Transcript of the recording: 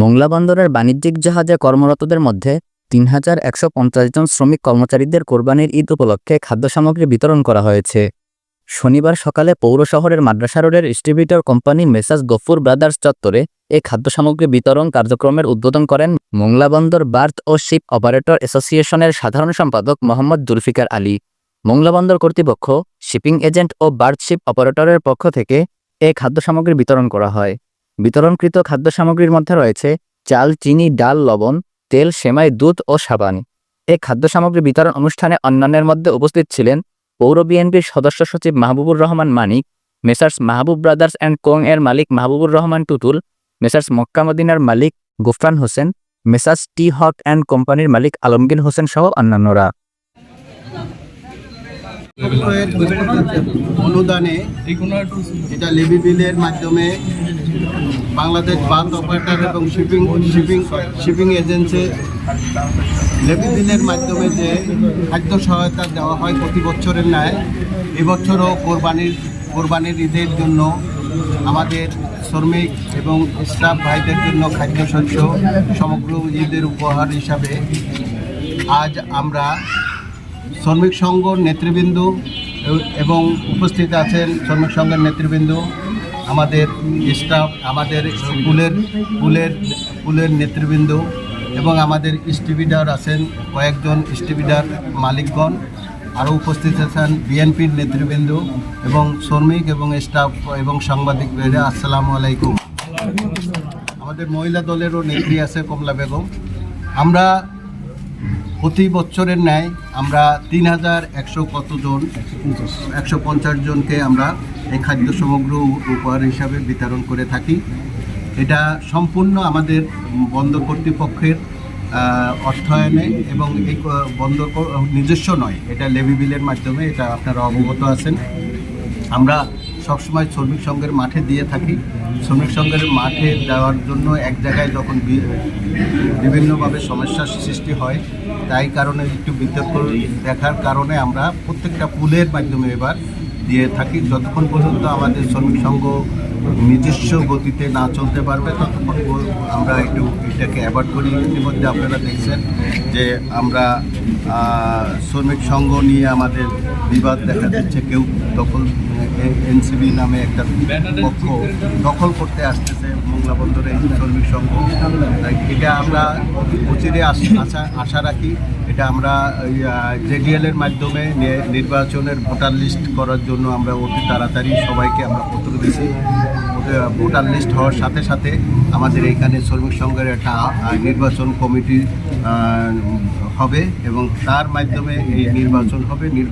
মোংলা বন্দরের বাণিজ্যিক জাহাজে কর্মরতদের মধ্যে তিন হাজার একশো পঞ্চাশ জন শ্রমিক কর্মচারীদের কোরবানির ঈদ উপলক্ষে খাদ্য সামগ্রী বিতরণ করা হয়েছে। শনিবার সকালে পৌর শহরের মাদ্রাসা রোডের distributor company messrs Gafur brothers চত্বরে এই খাদ্য সামগ্রী বিতরণ কার্যক্রমের উদ্বোধন করেন মোংলা বন্দর বার্থ ও শিপ অপারেটর অ্যাসোসিয়েশনের সাধারণ সম্পাদক মোহাম্মদ জুলফিকার আলী। মোংলা বন্দর কর্তৃপক্ষ, শিপিং এজেন্ট ও বার্থ শিপ অপারেটরের পক্ষ থেকে এই খাদ্য সামগ্রী বিতরণ করা হয়। বিতরণকৃত খাদ্য সামগ্রীর মধ্যে রয়েছে চাল চিনি ডাল লবণ তেল সেমাই দুধ ও সাবান। এই খাদ্য সামগ্রী বিতরণ অনুষ্ঠানে অন্যান্যের মধ্যে উপস্থিত ছিলেন পৌর বিএনপির সদস্য সচিব Mahbubur Rahman Manik messrs Mahbub brothers and co এর মালিক মাহবুবুর রহমান টুটুল মেসার্স মক্কা মদিনার মালিক Gufran Hossain messrs T Haque and কোম্পানির মালিক আলমগীর হোসেন সহ অন্যান্যরা। অনুদানে এটা লেভি বিলের মাধ্যমে বাংলাদেশ বাঁধ অপারেটর এবং শিপিং শিপিং শিপিং এজেন্সি বিলের মাধ্যমে যে খাদ্য সহায়তা দেওয়া হয় প্রতি বছরের ন্যায় এবছরও কোরবানির কোরবানির ঈদের জন্য আমাদের শ্রমিক এবং স্টাফ ভাইদের জন্য খাদ্যশস্য সমগ্র ঈদের উপহার হিসাবে আজ আমরা শ্রমিক সংঘ নেতৃবৃন্দ এবং উপস্থিত আছেন শ্রমিক সংঘের নেতৃবৃন্দ। আমাদের স্টাফ আমাদের স্কুলের স্কুলের স্কুলের নেতৃবৃন্দ এবং আমাদের স্টিভিডার আছেন কয়েকজন স্টিভিডার মালিকগণ, আরও উপস্থিত আছেন বিএনপির নেতৃবৃন্দ এবং শ্রমিক এবং স্টাফ এবং সাংবাদিক ভাইরা, আসসালামু আলাইকুম। আমাদের মহিলা দলেরও নেত্রী আছে কমলা বেগম। আমরা প্রতি বছরের ন্যায় আমরা তিন হাজার একশো কতজন একশো পঞ্চাশ জনকে আমরা এই খাদ্য সমগ্র উপহার হিসাবে বিতরণ করে থাকি। এটা সম্পূর্ণ আমাদের বন্দর কর্তৃপক্ষের অর্থায়নে এবং এই বন্দর নিজস্ব নয়, এটা লেভি বিলের মাধ্যমে, এটা আপনারা অবগত আছেন। আমরা সবসময় শ্রমিক সংঘের মাঠে দিয়ে থাকি। শ্রমিক সংঘের মাঠে দেওয়ার জন্য এক জায়গায় যখন বিভিন্নভাবে সমস্যার সৃষ্টি হয়, তাই কারণে একটু বিতর্ক দেখার কারণে আমরা প্রত্যেকটা পুলের মাধ্যমে এবার দিয়ে থাকি। যতক্ষণ পর্যন্ত আমাদের শ্রমিক সংঘ নিজস্ব গতিতে না চলতে পারবে, ততক্ষণ আমরা একটু এটাকে অ্যাভয়েড করি। ইতিমধ্যে আপনারা দেখছেন যে আমরা শ্রমিক সংঘ নিয়ে আমাদের বিবাদ দেখা দিচ্ছে। কেউ দখল এনসিবি নামে একটা পক্ষ দখল করতে আসতেছে মোংলা এটা আমরা অচিরে আশা আশা রাখি, এটা আমরা জেডিএল এর মাধ্যমে নির্বাচনের ভোটার লিস্ট করার জন্য আমরা অতি তাড়াতাড়ি সবাইকে আমরা পত্র দিয়েছি। ভোটার লিস্ট হওয়ার সাথে সাথে আমাদের এখানে শ্রমিক সংঘের একটা নির্বাচন কমিটি হবে এবং তার মাধ্যমে এই নির্বাচন হবে।